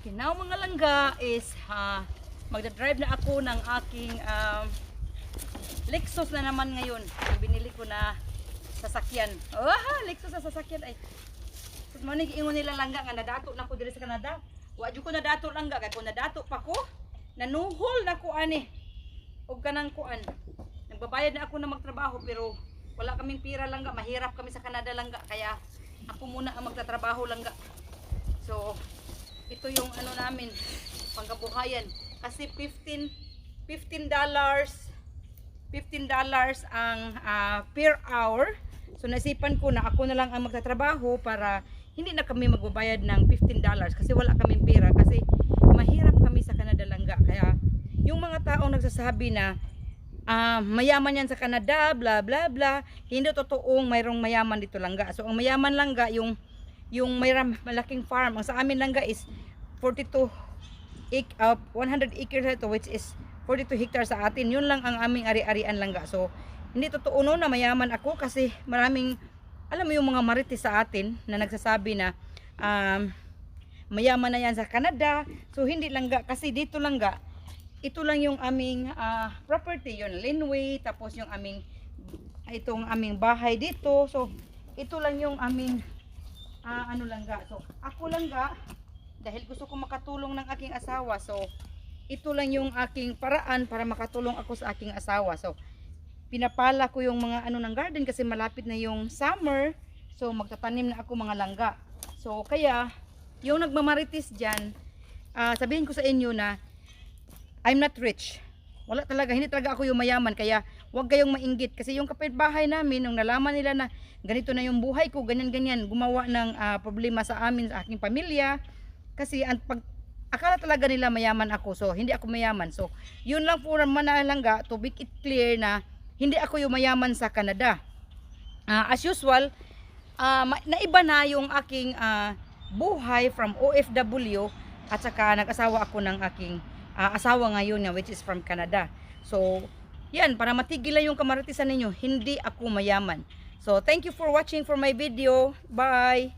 Okay, now mga langga is ha magda-drive na ako ng aking um, Lexus na naman ngayon. Binili ko na sasakyan. Oh, Lexus na sasakyan ay. Sus mo ingon nila langga nga nadato na ko diri sa Canada. Wa jud ko nadato langga kay kung nadato pa ko, nanuhol na ko ani. Og kanang kuan. Nagbabayad na ako na magtrabaho pero wala kaming pira langga, mahirap kami sa Canada langga kaya ako muna ang magtatrabaho langga. So, ito yung ano namin, pangkabuhayan. Kasi 15 15 dollars 15 dollars ang ah, per hour. So naisipan ko na ako na lang ang magtatrabaho para hindi na kami magbabayad ng 15 dollars kasi wala kaming pera kasi mahirap kami sa Canada langga. Kaya yung mga taong nagsasabi na ah, mayaman yan sa Canada, bla bla bla, hindi totoong mayroong mayaman dito langga. So ang mayaman langga yung yung mayroong malaking farm. Ang sa amin langga is 42 ik- uh, 100 acres ito which is 42 hectares sa atin. Yun lang ang aming ari-arian langga. So, hindi totoo no na mayaman ako kasi maraming, alam mo yung mga marites sa atin na nagsasabi na um, mayaman na yan sa Canada. So, hindi langga kasi dito langga, ito lang yung aming ah, property, yun, Linway, tapos yung aming, itong aming bahay dito. So, ito lang yung aming, ah, ano langga. So, ako langga, dahil gusto ko makatulong ng aking asawa. So, ito lang yung aking paraan para makatulong ako sa aking asawa. So, pinapala ko yung mga ano ng garden kasi malapit na yung summer. So, magtatanim na ako mga langga. So, kaya, yung nagmamaritis dyan, ah, sabihin ko sa inyo na, I'm not rich. Wala talaga, hindi talaga ako yung mayaman. Kaya, huwag kayong mainggit. Kasi yung kapitbahay namin, nung nalaman nila na ganito na yung buhay ko, ganyan-ganyan, gumawa ng ah, problema sa amin, sa aking pamilya. Kasi, ang pag, akala talaga nila mayaman ako. So, hindi ako mayaman. So, yun lang po naman na langga to make it clear na hindi ako yung mayaman sa Canada. Ah, as usual, ma- naiba na yung aking ah, buhay from OFW at saka nag-asawa ako ng aking ah, asawa ngayon na which is from Canada. So, yan, para matigilan yung kamaratisan ninyo, hindi ako mayaman. So, thank you for watching for my video. Bye!